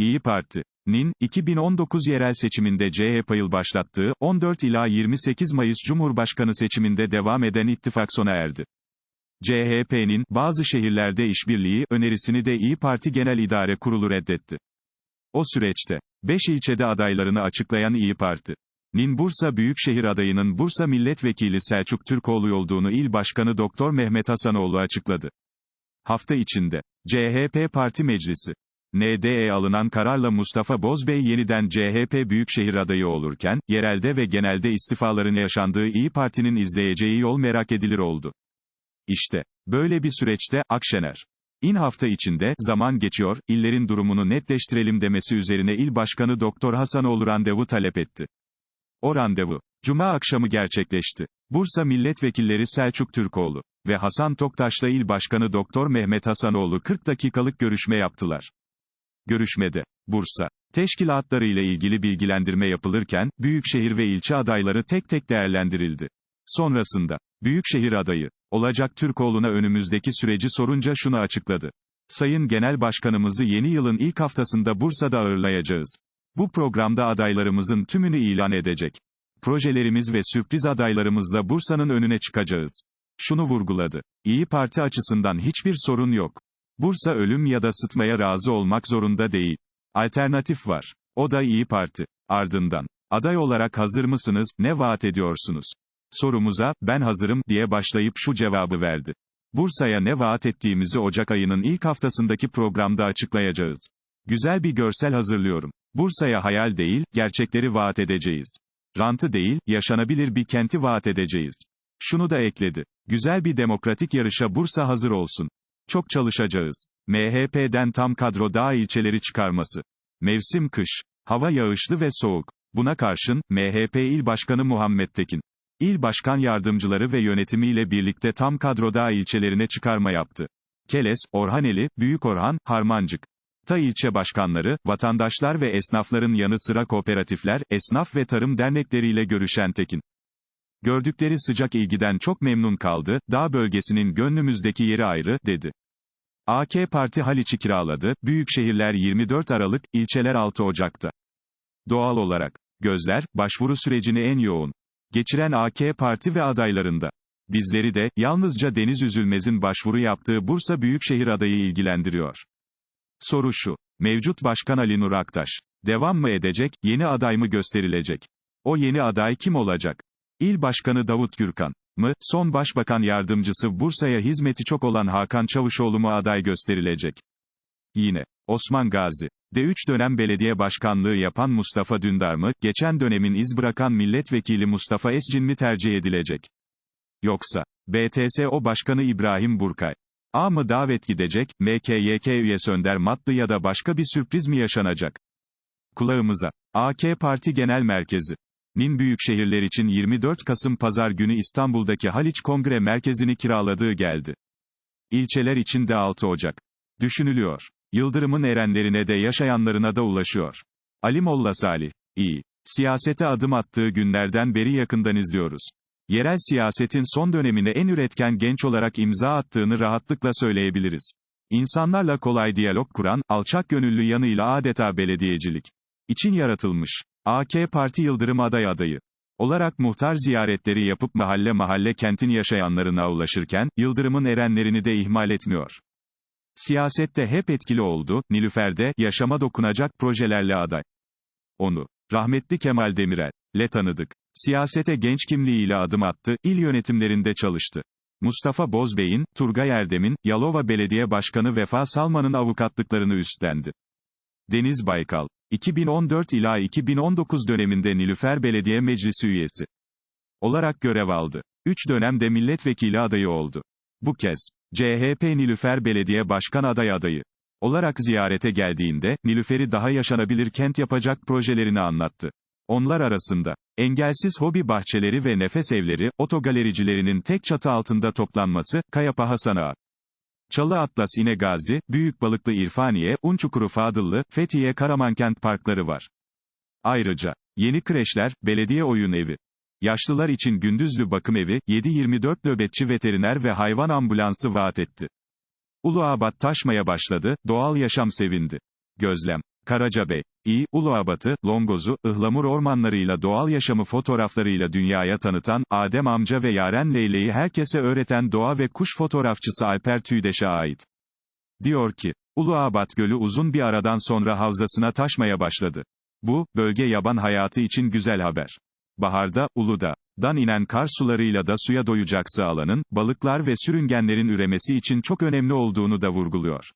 İyi Parti'nin 2019 yerel seçiminde CHP yıl başlattığı 14 ila 28 Mayıs Cumhurbaşkanı seçiminde devam eden ittifak sona erdi. CHP'nin bazı şehirlerde işbirliği önerisini de İyi Parti Genel İdare Kurulu reddetti. O süreçte 5 ilçede adaylarını açıklayan İyi Parti Nin Bursa Büyükşehir adayının Bursa Milletvekili Selçuk Türkoğlu olduğunu İl Başkanı Doktor Mehmet Hasanoğlu açıkladı. Hafta içinde CHP Parti Meclisi NDE alınan kararla Mustafa Bozbey yeniden CHP Büyükşehir adayı olurken, yerelde ve genelde istifaların yaşandığı İyi Parti'nin izleyeceği yol merak edilir oldu. İşte, böyle bir süreçte, Akşener, İn hafta içinde, zaman geçiyor, illerin durumunu netleştirelim demesi üzerine İl Başkanı Doktor Hasanoğlu randevu talep etti. O randevu, Cuma akşamı gerçekleşti. Bursa Milletvekilleri Selçuk Türkoğlu ve Hasan Toktaş'la İl Başkanı Doktor Mehmet Hasanoğlu 40 dakikalık görüşme yaptılar. Görüşmede, Bursa, teşkilatları ile ilgili bilgilendirme yapılırken, Büyükşehir ve ilçe adayları tek tek değerlendirildi. Sonrasında, Büyükşehir adayı, olacak Türkoğlu'na önümüzdeki süreci sorunca şunu açıkladı. Sayın Genel Başkanımızı yeni yılın ilk haftasında Bursa'da ağırlayacağız. Bu programda adaylarımızın tümünü ilan edecek. Projelerimiz ve sürpriz adaylarımızla Bursa'nın önüne çıkacağız. Şunu vurguladı. İyi Parti açısından hiçbir sorun yok. Bursa ölüm ya da sıtmaya razı olmak zorunda değil. Alternatif var. O da İyi Parti. Ardından, aday olarak hazır mısınız, ne vaat ediyorsunuz? Sorumuza, ben hazırım, diye başlayıp şu cevabı verdi. Bursa'ya ne vaat ettiğimizi Ocak ayının ilk haftasındaki programda açıklayacağız. Güzel bir görsel hazırlıyorum. Bursa'ya hayal değil, gerçekleri vaat edeceğiz. Rantı değil, yaşanabilir bir kenti vaat edeceğiz. Şunu da ekledi. Güzel bir demokratik yarışa Bursa hazır olsun. Çok çalışacağız. MHP'den tam kadro dağ ilçeleri çıkarması. Mevsim kış. Hava yağışlı ve soğuk. Buna karşın, MHP İl Başkanı Muhammed Tekin. İl Başkan Yardımcıları ve yönetimiyle birlikte tam kadro dağ ilçelerine çıkarma yaptı. Keles, Orhaneli, Büyük Orhan, Harmancık. Ta ilçe başkanları, vatandaşlar ve esnafların yanı sıra kooperatifler, esnaf ve tarım dernekleriyle görüşen Tekin. Gördükleri sıcak ilgiden çok memnun kaldı, dağ bölgesinin gönlümüzdeki yeri ayrı, dedi. AK Parti Haliç'i kiraladı, büyük şehirler 24 Aralık, ilçeler 6 Ocak'ta. Doğal olarak, gözler, başvuru sürecini en yoğun geçiren AK Parti ve adaylarında. Bizleri de, yalnızca Deniz Üzülmez'in başvuru yaptığı Bursa Büyükşehir adayı ilgilendiriyor. Soru şu. Mevcut Başkan Ali Nur Aktaş. Devam mı edecek, yeni aday mı gösterilecek? O yeni aday kim olacak? İl Başkanı Davut Gürkan mı, son Başbakan Yardımcısı Bursa'ya hizmeti çok olan Hakan Çavuşoğlu mu aday gösterilecek? Yine, Osman Gazi, de 3 dönem belediye başkanlığı yapan Mustafa Dündar mı, geçen dönemin iz bırakan milletvekili Mustafa Escin mi tercih edilecek? Yoksa, BTSO Başkanı İbrahim Burkay, A mı davet gidecek, MKYK üyesi Önder Matlı ya da başka bir sürpriz mi yaşanacak? Kulağımıza, AK Parti Genel Merkezi. Nin büyük şehirler için 24 Kasım Pazar günü İstanbul'daki Haliç Kongre Merkezi'ni kiraladığı geldi. İlçeler için de 6 Ocak. Düşünülüyor. Yıldırımın erenlerine de yaşayanlarına da ulaşıyor. Ali Molla Salih. İyi. Siyasete adım attığı günlerden beri yakından izliyoruz. Yerel siyasetin son dönemine en üretken genç olarak imza attığını rahatlıkla söyleyebiliriz. İnsanlarla kolay diyalog kuran, alçak gönüllü yanıyla adeta belediyecilik için yaratılmış. AK Parti Yıldırım aday adayı olarak muhtar ziyaretleri yapıp mahalle mahalle kentin yaşayanlarına ulaşırken, Yıldırım'ın erenlerini de ihmal etmiyor. Siyasette hep etkili oldu, Nilüfer'de, yaşama dokunacak projelerle aday. Onu, rahmetli Kemal Demirel, le tanıdık. Siyasete genç kimliğiyle adım attı, il yönetimlerinde çalıştı. Mustafa Bozbey'in, Turgay Erdem'in, Yalova Belediye Başkanı Vefa Salman'ın avukatlıklarını üstlendi. Deniz Baykal, 2014 ila 2019 döneminde Nilüfer Belediye Meclisi üyesi olarak görev aldı. 3 dönemde milletvekili adayı oldu. Bu kez, CHP Nilüfer Belediye Başkan aday adayı olarak ziyarete geldiğinde, Nilüfer'i daha yaşanabilir kent yapacak projelerini anlattı. Onlar arasında, engelsiz hobi bahçeleri ve nefes evleri, otogalericilerinin tek çatı altında toplanması, Kayapa Hasan Ağa. Çalı Atlas İnegazi, Büyük Balıklı İrfaniye, Unçukuru Fadıllı, Fethiye Karamankent parkları var. Ayrıca, yeni kreşler, belediye oyun evi. Yaşlılar için gündüzlü bakım evi, 7-24 nöbetçi veteriner ve hayvan ambulansı vaat etti. Uluabat taşmaya başladı, doğal yaşam sevindi. Gözlem. Karacabey. İ, Uluabat'ı, Longoz'u, ıhlamur ormanlarıyla doğal yaşamı fotoğraflarıyla dünyaya tanıtan, Adem amca ve Yaren Leyle'yi herkese öğreten doğa ve kuş fotoğrafçısı Alper Tüydeş'e ait. Diyor ki, Uluabat Gölü uzun bir aradan sonra havzasına taşmaya başladı. Bu, bölge yaban hayatı için güzel haber. Baharda, Uludağ, dan inen kar sularıyla da suya doyacaksı alanın, balıklar ve sürüngenlerin üremesi için çok önemli olduğunu da vurguluyor.